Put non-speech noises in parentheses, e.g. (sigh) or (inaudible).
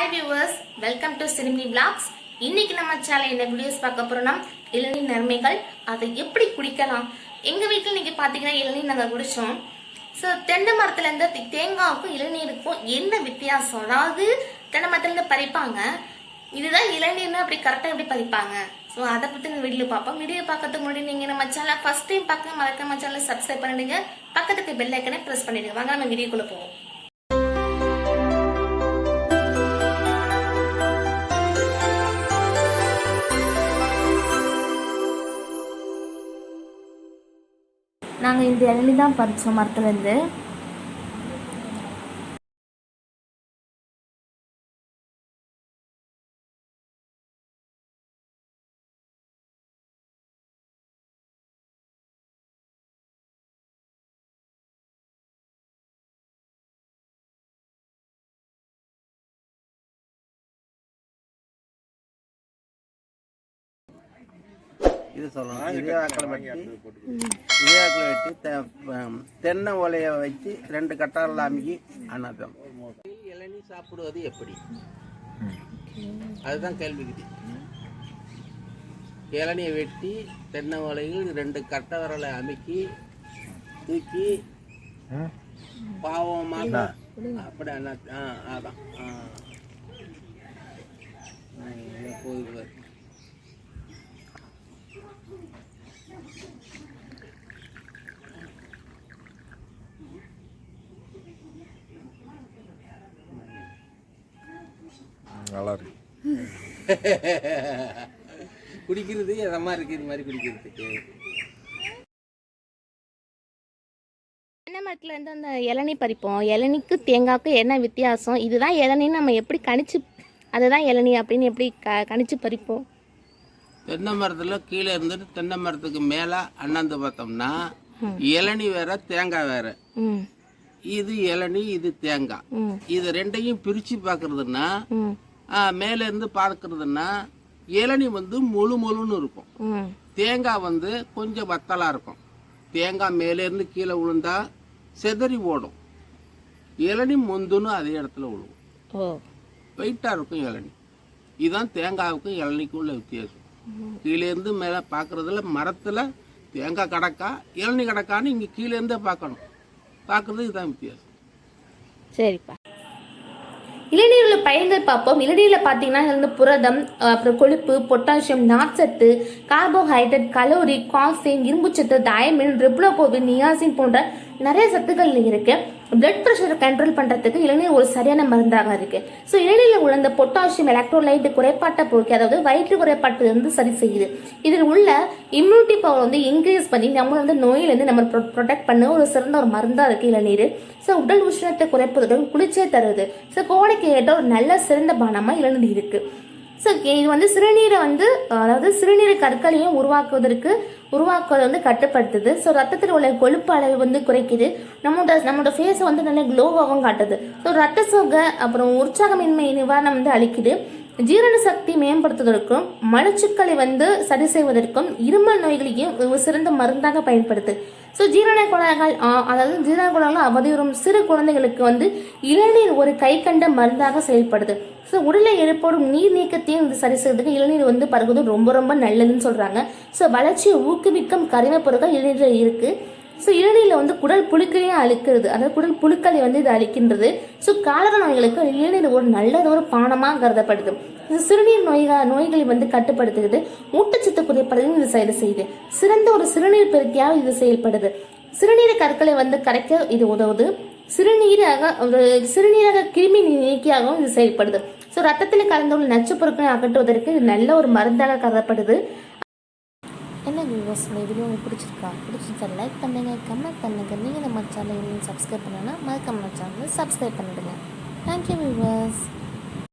Hi viewers welcome to Sirumi vlogs இன்னைக்கு நம்ம channel என்ன வீடியோஸ் பார்க்க போறோம்னா இளநீர் நன்மைகள். அதை எப்படி குடிக்கலாம்? எங்க வீட்டில் நீங்க பார்த்தீங்கன்னா இளநீர் நாங்கள் குடிச்சோம். ஸோ தென்னை மரத்துல இருந்து தேங்காய்க்கும் தேங்காவுக்கும் இளநீருக்கும் என்ன வித்தியாசம்? அதாவது தென்னை மரத்துல இருந்து பறிப்பாங்க. இதுதான் இளநீர்னு அப்படி கரெக்டாக எப்படி பறிப்பாங்க? ஸோ அதை பற்றி வீடியோ பார்ப்போம். வீடியோ பார்க்கறதுக்கு முன்னாடி நீங்கள் நம்ம சேனல் ஃபர்ஸ்ட் டைம் பார்க்க மறக்காம நம்ம சேனலை சப்ஸ்கிரைப் பண்ணிடுங்க. பக்கத்துக்கு பெல் ஐக்கனை ப்ரெஸ் பண்ணிடுங்க. வாங்க நம்ம வீடியோக்குள்ளே போவோம். நாங்கள் இந்த இளநீ தான் பறித்தோம் மரத்துலேருந்து. இது சொல்லணும். இதே ஆக்களை வெட்டி இதே ஆக்களை வெட்டி தென்னை ஓலையை வச்சு ரெண்டு கட்டாரில் அமுக்கி அன்னதம் இளநீ சாப்பிடுவது எப்படி? அதுதான் கேள்விக்குது இளநியை வெட்டி தென்னை ஓலையில் ரெண்டு கட்டை விரலை அமுக்கி தூக்கி பாவமாக அப்படி அண்ணா ஆ அதான். ஆ ஆ, இங்க போகுது பாரு. நல்லா இருக்கு (laughs) குடிக்கிறது எதமா இருக்கு இது மாதிரி குடிக்கிறதுக்கு. தென்னை மரத்துல இருந்து அந்த இளநீ பறிப்போம். இளநிக்கு தேங்காய்க்கு என்ன வித்தியாசம்? இதுதான் இளநின்னு நம்ம எப்படி கணிச்சு அதுதான் இளநீ அப்படின்னு எப்படி க கணிச்சு பறிப்போம்? தென்னை மரத்துல கீழே இருந்துட்டு தென்னை மரத்துக்கு மேல அண்ணாந்து பார்த்தோம்னா இளநி வேற தேங்காய் வேற. ம். இது இளநி இது தேங்காய். இது ரெண்டையும் பிரிச்சு பார்க்கறதுன்னா ம் ஆ, மேல இருந்து பார்க்கறதுன்னா இளநி வந்து முழு முழுன்னு இருக்கும். தேங்காய் வந்து கொஞ்சம் வத்தலா இருக்கும். தேங்காய் மேலே இருந்து கீழே விழுந்தா செதறி ஓடும். இளநி முந்துன்னு அதே இடத்துல விழுவும் வெயிட்டாக இருக்கும் இளநி. இதுதான் தேங்காவுக்கும் இளநிக்கும் உள்ள வித்தியாசம். கீழேருந்து மேலே பார்க்குறதுல மரத்தில் தேங்காய் கிடக்கா இளநி கிடக்கான்னு இங்கே கீழேருந்தே பார்க்கணும். பார்க்குறது இதுதான் வித்தியாசம். சரிப்பா. பயன்கள் பார்ப்போம். இளநீரில் பார்த்தீங்கன்னா வந்து புரதம் அப்புறம் கொழுப்பு பொட்டாசியம் நார்ச்சத்து கார்போஹைட்ரேட் கலோரி கால்சியம் இரும்புச்சத்து தயமின் ரிப்ளோகோவின் நியாசின் போன்ற நிறைய சத்துக்கள் இருக்குது பிளட் ப்ரெஷரை கண்ட்ரோல் பண்ணுறதுக்கு இளநீர் ஒரு சரியான மருந்தாக இருக்குது ஸோ இளநீரில் உள்ள இந்த பொட்டாசியம் எலக்ட்ரோலைட் குறைபாட்டை போக்கி அதாவது வயிற்று குறைபாட்டை வந்து சரி செய்யுது. இதில் உள்ள இம்யூனிட்டி பவர் வந்து இன்க்ரீஸ் பண்ணி நம்ம வந்து நோயிலேருந்து நம்ம ப்ரொடெக்ட் பண்ண ஒரு சிறந்த ஒரு மருந்தாக இருக்குது இளநீர். ஸோ உடல் உஷ்ணத்தை குறைப்பதுடன் குளிர்ச்சியை தருது. ஸோ கோடைக்கு ஏற்ற ஒரு நல்ல சிறந்த பானமாக இளநீர் இருக்குது ஸோ இது வந்து சிறுநீரை வந்து அதாவது சிறுநீரை கற்களையும் உருவாக்குவதற்கு உருவாக்குவதை வந்து கட்டுப்படுத்துது. ஸோ ரத்தத்தில் உள்ள கொழுப்பு அளவு வந்து குறைக்குது. நம்மளோட நம்மளோட ஃபேஸை வந்து நல்ல க்ளோவாகவும் காட்டுது. ஸோ ரத்த சோகை அப்புறம் உற்சாகமின்மை நிவாரணம் வந்து அளிக்குது. ஜீரண சக்தி மேம்படுத்துவதற்கும் மலச்சுக்களை வந்து சரி செய்வதற்கும் இருமல் நோய்களையும் சிறந்த மருந்தாக பயன்படுத்து ஸோ ஜீரண குழாய்கள் அதாவது ஜீரண குழாய்கள் அவதிவரும் சிறு குழந்தைகளுக்கு வந்து இளநீர் ஒரு கை கண்ட மருந்தாக செயல்படுது. ஸோ உடலில் ஏற்படும் நீர் நீக்கத்தையும் இது சரி செய்வதற்கு இளநீர் வந்து பருகுவது ரொம்ப ரொம்ப நல்லதுன்னு சொல்கிறாங்க ஸோ வளர்ச்சியை ஊக்குவிக்கும் கரிம பொருட்கள் இளநீரில் இருக்குது ஸோ இளநீரில் வந்து குடல் புழுக்களையும் அழிக்கிறது. அதாவது குடல் புழுக்களை வந்து இது அழிக்கின்றது. ஸோ காலர நோய்களுக்கு இளநீர் ஒரு நல்லது ஒரு பானமாக கருதப்படுது. இது சிறுநீர் நோய்கள் நோய்களை வந்து கட்டுப்படுத்துகிறது. ஊட்டச்சத்து குறைப்பதையும் இது செயல் செய்யுது. சிறந்த ஒரு சிறுநீர் பெருக்கியாக இது செயல்படுது. சிறுநீர் கற்களை வந்து கரைக்க இது உதவுது. சிறுநீராக ஒரு சிறுநீரக கிருமி நீக்கியாகவும் இது செயல்படுது. ஸோ ரத்தத்தில் கலந்துள்ள நச்சுப் பொருட்களை அகற்றுவதற்கு இது நல்ல ஒரு மருந்தாக கருதப்படுது. என்ன வியூவர்ஸ் இந்த வீடியோ உங்களுக்கு பிடிச்சிருக்கா? பிடிச்சிருந்தா லைக் பண்ணுங்க கமெண்ட் பண்ணுங்க. நீங்கள் நம்ம சேனலை சப்ஸ்கிரைப் பண்ணுன்னா மறக்காம நம்ம சேனலை சப்ஸ்கிரைப் பண்ணிவிடுங்க தேங்க்யூ வியூவர்ஸ்